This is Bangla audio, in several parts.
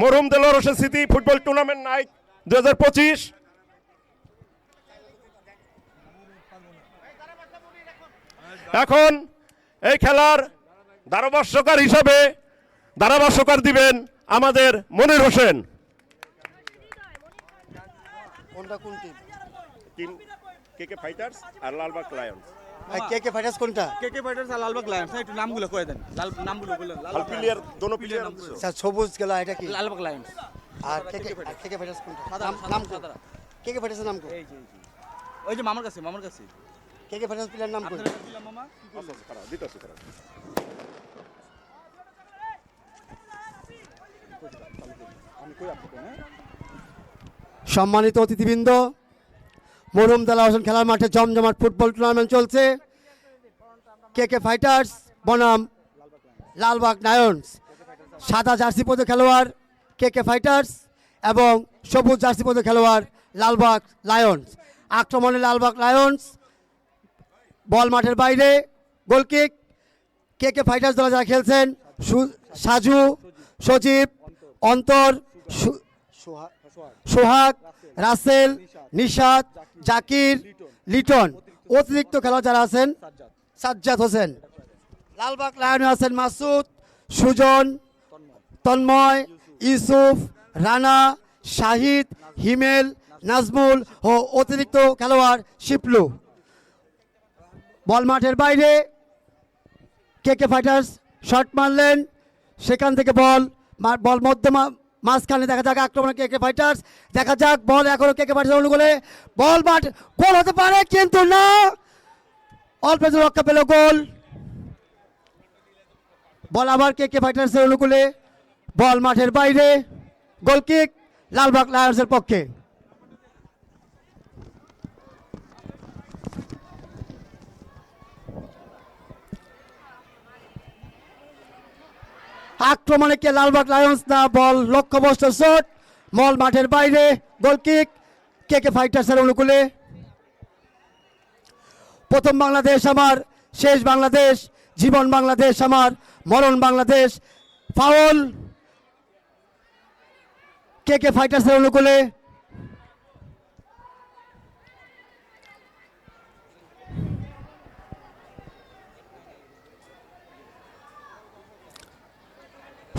মরহুম দেলোয়ার হোসেন স্মৃতি ফুটবল টুর্নামেন্ট নাইট দু হাজার পঁচিশ। এখন এই খেলার ধারাভাষ্যকার হিসাবে ধারাভাষ্যকার দিবেন আমাদের মনির হোসেন। কোনটা কোন team team K K Fighters আর Lalbagh Lions K K Fighters কোনটা? কে কে ফাইটার্স আর লালবাগ লায়ন্স একটু নামগুলো করে দেন। লাল নামগুলো বললেন হল প্লেয়ার দোনো প্লেয়ার স্যার সবুজ গেলা এটা কি? লালবাগ লায়ন্স আর K K K K Fighters কোনটা? সাদা নাম কে। কে ফাইটার্সের নাম এই যে ওই যে মামার কাছে মামার কাছে। কে কে ফাইটার্স প্লেয়ার নাম মামা? কি করলেন? দিতেছি সম্মানিত অতিথিবৃন্দ মরুম দালা হোসেন খেলার মাঠে জমজমাট ফুটবল টুর্নামেন্ট চলছে। কে কে ফাইটার্স বনাম লালবাগ নায়ন্স। সাদা জার্সি পরে খেলোয়াড় কে কে ফাইটার্স এবং সবুজ জার্সি পরে খেলোয়াড় লালবাগ লায়ন্স আক্রমণে লালবাগ লায়ন্স বল মাঠের বাইরে গোলকিক কে কে ফাইটার্স দলে যারা খেলছেন? সাজু, সজীব, অন্তর সোহাগ, রাসেল নিশাদ জাকির, লিটন। অতিরিক্ত খেলোয়াড় যারা আছেন, সাজ্জাদ হোসেন। লালবাগ লায়নে আছেন মাসুদ, সুজন, তন্ময়, ইউসুফ, রানা, শাহিদ, হিমেল, নাজমুল ও অতিরিক্ত খেলোয়াড় শিপলু। বল মাঠের বাইরে, কে কে ফাইটার্স শট মারলেন, সেখান থেকে বল বল মধ্যে মা- মাঝখানে দেখা যাক আক্রমণ কে কে ফাইটার্স দেখা যাক বল এখনও কে কে ফাইটার্স অনুকূলে বল বাট গোল হতে পারে কিন্তু না। অল্প একটু রক্ষা পেল গোল। বল আবার কে কে ফাইটার্সের অনুকূলে বল মাঠের বাইরে। গোল কিক, লালবাগ লায়ন্সের পক্ষে। আক্রমণে কে লালবাগ লায়ন্স না বল, লক্ষ্য লক্ষ্যবস্ত শট, মল মাঠের বাইরে গোলকিক কে কে ফাইটার্সের অনুকূলে? প্রথম বাংলাদেশ আমার, শেষ বাংলাদেশ, জীবন বাংলাদেশ আমার, মরণ বাংলাদেশ ফাউল কে কে ফাইটার্সের অনুকূলে?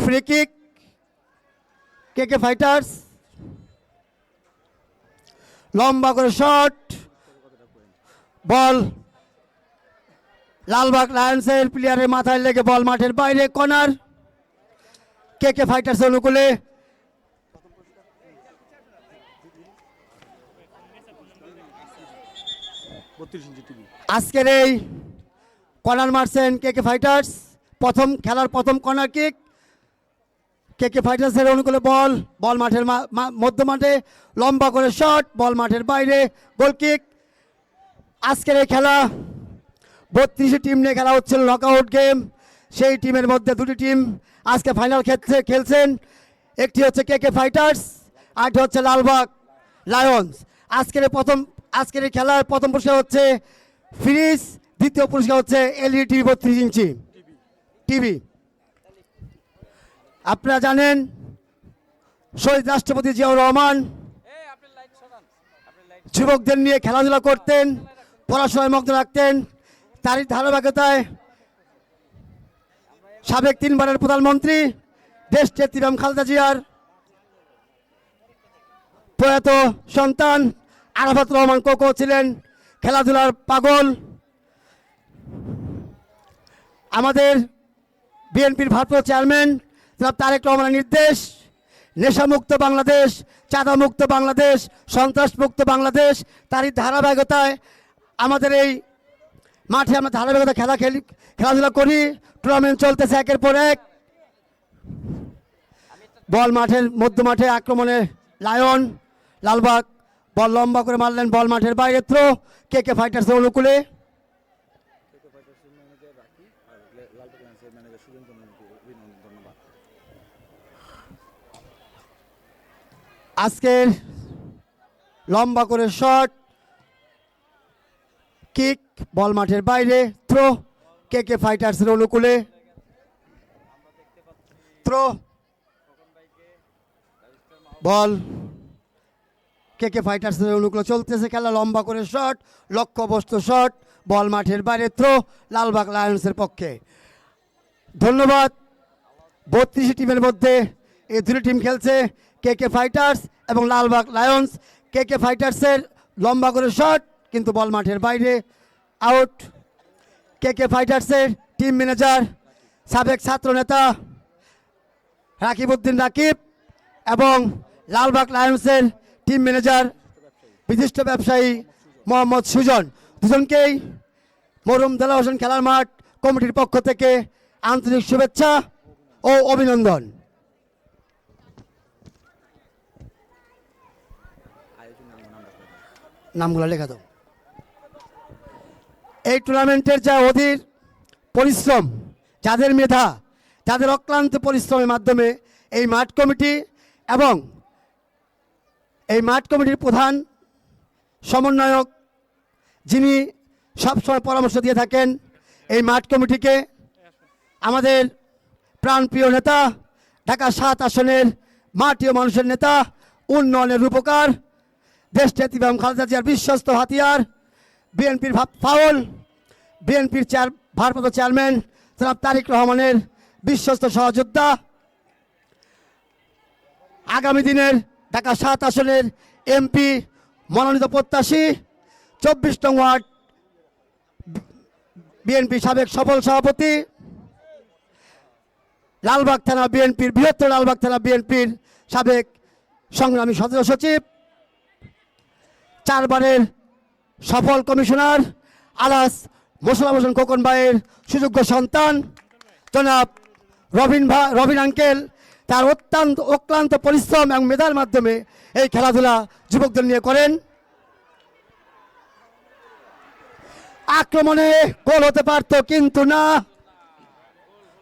Free kick K K Fighters লম্বা করে শট বল লালবাগ লায়ন্সের প্লেয়ারের মাথায় লেগে বল মাঠের বাইরে কর্নার কে কে ফাইটার্স অনুকূলে। আজকের এই কর্নার মারছেন কে কে ফাইটার্স প্রথম খেলার প্রথম কর্নার কিক কে কে ফাইটার্সের অনুকূলে বল? বল মাঠের মধ্য মাঠে, লম্বা করে শট বল মাঠের বাইরে গোল কিক আজকের এই খেলা, বত্রিশে টিম নিয়ে খেলা হচ্ছিল নকআউট গেম সেই টিমের মধ্যে দুটি টিম আজকে ফাইনাল খেলছে, খেলছেন। একটি হচ্ছে কে কে ফাইটার্স আরেকটি হচ্ছে লালবাগ লায়ন্স আজকের প্রথম, আজকের এই খেলার প্রথম পুরস্কার হচ্ছে ফ্রিজ দ্বিতীয় পুরস্কার হচ্ছে এলইডি বত্রিশ ইঞ্চি। টিভি। আপনারা জানেন, শহীদ রাষ্ট্রপতি জিয়াউর রহমান যুবকদের নিয়ে খেলাধুলা করতেন, পড়াশোনায় মগ্ন রাখতেন, তারই ধারাবাহিকতায় সাবেক তিনবারের প্রধানমন্ত্রী দেশ নেত্রী খালেদা জিয়ার প্রয়াত সন্তান আরাফাত রহমান কোকো ছিলেন, খেলাধুলার পাগল। আমাদের বিএনপির ভারপ্রাপ্ত চেয়ারম্যান জনাব তারেক রহমানের নির্দেশ, নেশামুক্ত বাংলাদেশ, চাঁদামুক্ত বাংলাদেশ, সন্ত্রাসমুক্ত বাংলাদেশ, তারই ধারাবাহিকতায় আমাদের এই মাঠে আমরা ধারাবাহিকতা খেলা খেলি, খেলাধুলা করি টুর্নামেন্ট চলতেছে একের পর এক। বল মাঠের মধ্য মাঠে আক্রমণে লায়ন, লালবাগ, বল লম্বা করে মারলেন বল মাঠের বাইরে থ্রো কে কে ফাইটার্স অনুকূলে? আজকের লম্বা করে শট কিক বল মাঠের বাইরে থ্রো কে কে ফাইটার্সের অনুকূলে? থ্রো বল, কে কে ফাইটার্সের অনুকূলে? চলতেছে খেলা লম্বা করে শট লক্ষ্যবস্তু শট বল মাঠের বাইরে থ্রো লালবাগ লায়ন্সের পক্ষে। ধন্যবাদ। বত্রিশ টিমের মধ্যে এই দুটি টিম খেলছে কে কে ফাইটার্স এবং লালবাগ লায়ন্স কে কে ফাইটার্সের লম্বা করে শট কিন্তু বল মাঠের বাইরে আউট কে কে ফাইটার্সের টিম ম্যানেজার সাবেক ছাত্রনেতা রাকিবউদ্দিন রাকিব এবং লালবাগ লায়ন্সের টিম ম্যানেজার বিশিষ্ট ব্যবসায়ী মোহাম্মদ সুজন। দুজনকেই মরুম দেলা হোসেন খেলার মাঠ কমিটির পক্ষ থেকে আন্তরিক শুভেচ্ছা ও অভিনন্দন। নামগুলো লেখা দাও। এই টুর্নামেন্টের যা অধীর পরিশ্রম, যাদের মেধা, যাদের অক্লান্ত পরিশ্রমের মাধ্যমে এই মাঠ কমিটি এবং এই মাঠ কমিটির প্রধান সমন্বয়ক যিনি সবসময় পরামর্শ দিয়ে থাকেন এই মাঠ কমিটিকে, আমাদের প্রাণপ্রিয় নেতা, ঢাকা সাত আসনের ও মানুষের নেতা, উন্নয়নের রূপকার, দেশ নেত্রী বেগম খালেদা জিয়ার বিশ্বস্ত হাতিয়ার, বিএনপির ফাউল, বিএনপির চেয়ার ভারপ্রাপ্ত চেয়ারম্যান জনাব তারিক রহমানের বিশ্বস্ত সহযোদ্ধা। আগামী দিনের ঢাকা সাত আসনের এমপি মনোনীত প্রত্যাশী চব্বিশ নং ওয়ার্ড, বিএনপি সাবেক সফল সভাপতি, লালবাগ থানা বিএনপির, বৃহত্তর লালবাগ থানা বিএনপির সাবেক সংগ্রামী সদস্য সচিব, চারবারের সফল কমিশনার, আলাস মোশারফ হোসেন খোকন ভাইয়ের সুযোগ্য সন্তান, জনাব রবিন ভা, রবিন আঙ্কেল, তার অত্যন্ত অক্লান্ত পরিশ্রম এবং মেধার মাধ্যমে এই খেলাধুলা যুবকদের নিয়ে করেন। আক্রমণে গোল হতে পারত, কিন্তু না।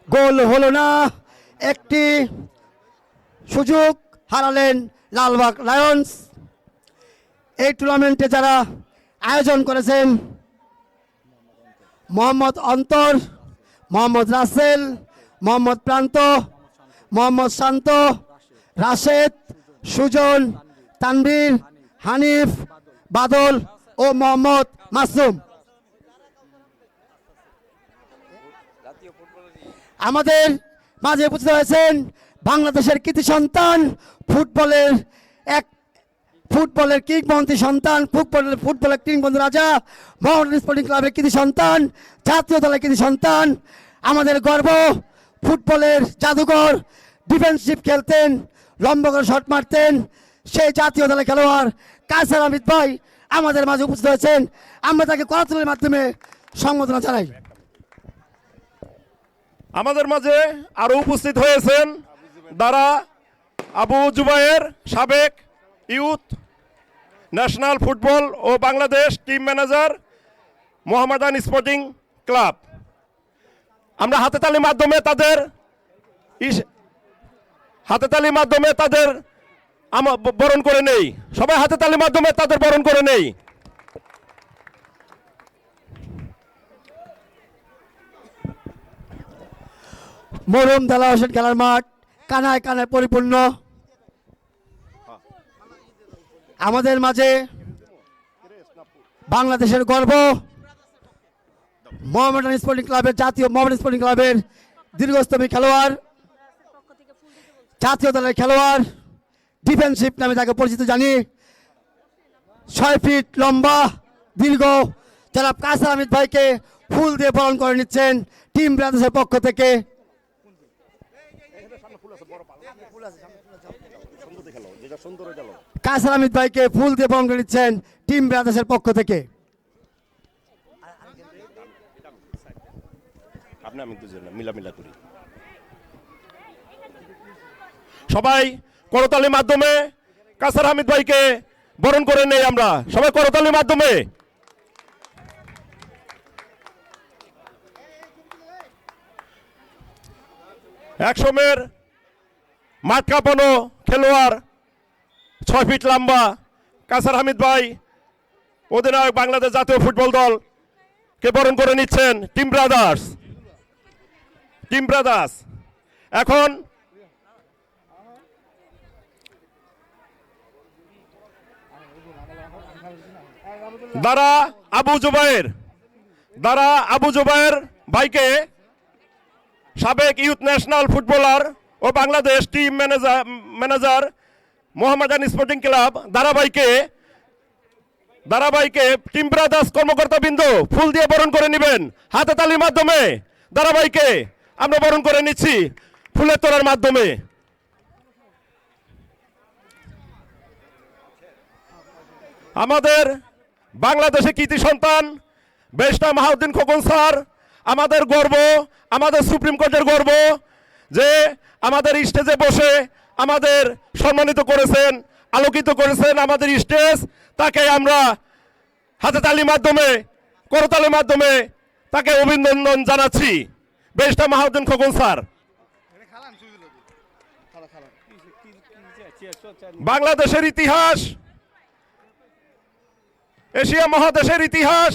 গোল হলো না। একটি সুযোগ হারালেন লালবাগ লায়ন্স। এই টুর্নামেন্টে যারা আয়োজন করেছেন, মোহাম্মদ অন্তর, মোহাম্মদ রাসেল, মোহাম্মদ প্রান্ত, মোহাম্মদ শান্ত, রাশেদ, সুজন, তানভীর, হানিফ, বাদল ও মোহাম্মদ মাসুম। আমাদের মাঝে উপস্থিত হয়েছেন বাংলাদেশের কৃতি সন্তান, ফুটবলের এক ফুটবলের কিংবদন্তি সন্তান, ফুটবলের ফুটবলের কিংবদন্তি রাজা মোহামেডান স্পোর্টিং ক্লাবের কৃতি সন্তান, জাতীয় দলের কৃতি সন্তান। আমাদের গর্ব, ফুটবলের জাদুঘর ডিফেন্সিভ খেলতেন লম্বা করে শট মারতেন সেই জাতীয় দলের খেলোয়াড় কাসার আমিদ ভাই আমাদের মাঝে উপস্থিত হয়েছেন। আমরা তাকে করাতুলের মাধ্যমে সম্বোধনা জানাই। আমাদের মাঝে আরও উপস্থিত হয়েছেন দ্বারা আবু জুবাইয়ের সাবেক ইউথ ন্যাশনাল ফুটবল ও Bangladesh team manager Mohammedan Sporting Club. আমরা হাতে তালির মাধ্যমে তাদের ইস- হাতে তালির মাধ্যমে তাদের বরণ করে নেই। সবাই হাতে তালির মাধ্যমে তাদের বরণ করে নেই। মরম দালা হোসেন খেলার মাঠ, কানায় কানায় পরিপূর্ণ। আমাদের মাঝে বাংলাদেশের গর্ব, মোহামেডান স্পোর্টিং ক্লাবের জাতীয় মোহামেডান স্পোর্টিং ক্লাবের দীর্ঘস্তমী খেলোয়াড়, জাতীয় দলের খেলোয়াড়, ডিফেন্সিভ নামে তাকে পরিচিত জানি। ছয় ফিট লম্বা, দীর্ঘ যারা কাসার আহমেদ ভাইকে ফুল দিয়ে বরণ করে নিচ্ছেন টিম ব্রাদার্সের পক্ষ থেকে। কাসার আহমেদ ভাইকে ফুল দিয়ে বরণ করে নিচ্ছেন টিম ব্রাদার্সের পক্ষ থেকে। আপনি আমি দুজন মিলামিলা করি। সবাই করতালির মাধ্যমে কাসার হামিদ ভাইকে বরণ করে নেই আমরা। সবাই করতালির মাধ্যমে। এক সময়ের মাঠ কাঁপানো খেলোয়াড় ছয় ফিট লম্বা কাসার হামিদ ভাই, অধিনায়ক বাংলাদেশ জাতীয় ফুটবল দল, কে বরণ করে নিচ্ছেন? Team Brothers. Team Brothers. এখন দ্বারা আবু জুবাইর, দ্বারা আবু জুবাইর ভাইকে সাবেক ইউথ ন্যাশনাল ফুটবলার ও Bangladesh team manager manager Mohammedan Sporting Club ধারাবাইকে ধারাবাইকে টিম ব্রাদার্স কর্মকর্তা বিন্দু ফুল দিয়ে বরণ করে নেবেন হাতে তালির মাধ্যমে। ধারাবাইকে আমরা বরণ করে নিচ্ছি ফুলের তোলার মাধ্যমে। আমাদের বাংলাদেশে কৃতি সন্তান বেশটা মাহাউদ্দিন খোকন স্যার, আমাদের গর্ব, আমাদের সুপ্রিম কোর্টের গর্ব যে আমাদের স্টেজে বসে আমাদের সম্মানিত করেছেন, আলোকিত করেছেন আমাদের স্টেজ। তাকে আমরা হাতে তালির মাধ্যমে, করতালির মাধ্যমে তাকে অভিনন্দন জানাচ্ছি। বেশটা মাহাউদ্দিন খোকন স্যার। বাংলাদেশের ইতিহাস, এশিয়া মহাদেশের ইতিহাস,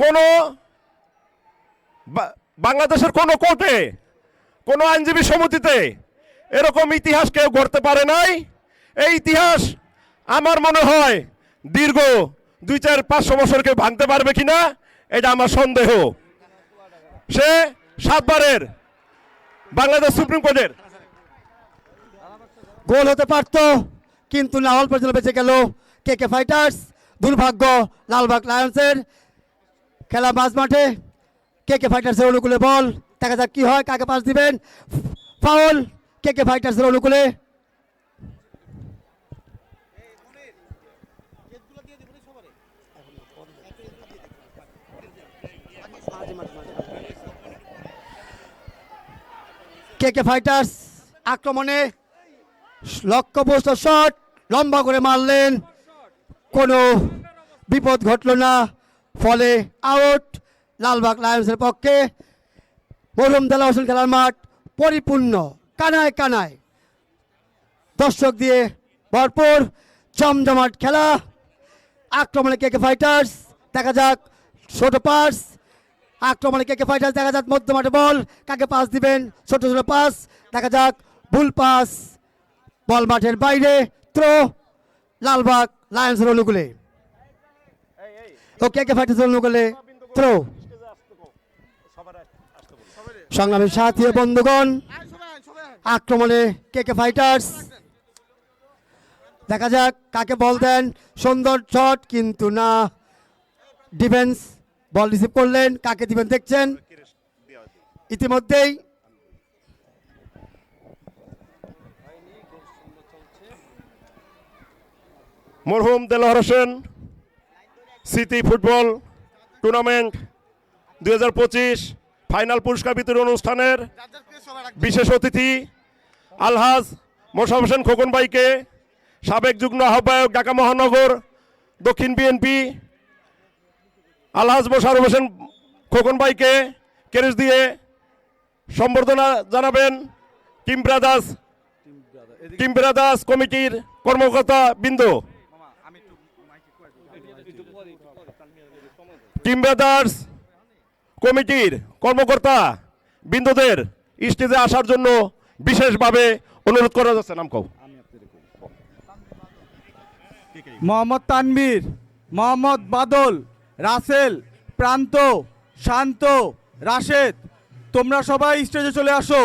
কোন বাংলাদেশের কোন কোর্টে কোন আইনজীবী সমিতিতে এরকম ইতিহাস কেউ গড়তে পারে নাই। এই ইতিহাস আমার মনে হয় দীর্ঘ দুই চার পাঁচশো বছর কেউ ভাঙতে পারবে কিনা এটা আমার সন্দেহ। সে সাতবারের বাংলাদেশ সুপ্রিম কোর্টের। গোল হতে পারতো, কিন্তু অল্প পর্যন্ত বেঁচে গেল। কে কে ফাইটার্স দুর্ভাগ্য, লালবাগ লায়ন্সের খেলা মাঝ মাঠে কে কে ফাইটার্সের অনুকূলে বল। দেখা যাক কি হয়, কাকে পাস দিবেন? ফাউল, কে কে ফাইটার্সের অনুকূলে? কে কে ফাইটার্স আক্রমণে লক্ষ্যবস্তু শট লম্বা করে মারলেন। কোনো বিপদ ঘটল না, ফলে আউট লালবাগ লায়ন্সের পক্ষে। মরুম দেলা হোসেন খেলার মাঠ পরিপূর্ণ, কানায় কানায়। দর্শক দিয়ে ভরপুর জমজমাট খেলা। আক্রমণে কে কে ফাইটার্স দেখা যাক, ছোট পাস। আক্রমণে কে কে ফাইটার্স দেখা যাক মধ্য মাঠে বল। কাকে পাস দিবেন? ছোট ছোট পাস দেখা যাক, ভুল পাস বল মাঠের বাইরে, ত্রো। লালবাগ লায়ন্সের অনুকূলে। ও কে কে ফাইটার্সের অনুকূলে? থ্রো সংগ্রামের সাথী বন্ধুগণ, আক্রমণে কে কে ফাইটার্স দেখা যাক কাকে বল দেন। সুন্দর শট কিন্তু না। ডিফেন্স বল রিসিভ করলেন। কাকে দিবেন দেখছেন? ইতিমধ্যেই মরহুম দেলোয়ার হোসেন স্মৃতি ফুটবল টুর্নামেন্ট দুই হাজার পঁচিশ ফাইনাল পুরস্কার বিতরণ অনুষ্ঠানের বিশেষ অতিথি আলহাজ মোশাফ হোসেন খোকন ভাইকে সাবেক যুগ্ম আহ্বায়ক ঢাকা মহানগর দক্ষিণ বিএনপি আলহাজ মোশারফ হোসেন খোকন ভাইকে কেরেস দিয়ে সম্বর্ধনা জানাবেন টিম দাস টিম ব্রাদার্স কমিটির কর্মকর্তা বৃন্দ। টিম ব্রাদার্স কমিটির কর্মকর্তা বিন্দুদের স্টেজে আসার জন্য বিশেষভাবে অনুরোধ করা যাচ্ছে, নাম কৌ মোহাম্মদ তানবির মোহাম্মদ বাদল, রাসেল, প্রান্ত, শান্ত, রাশেদ, তোমরা সবাই স্টেজে চলে আসো।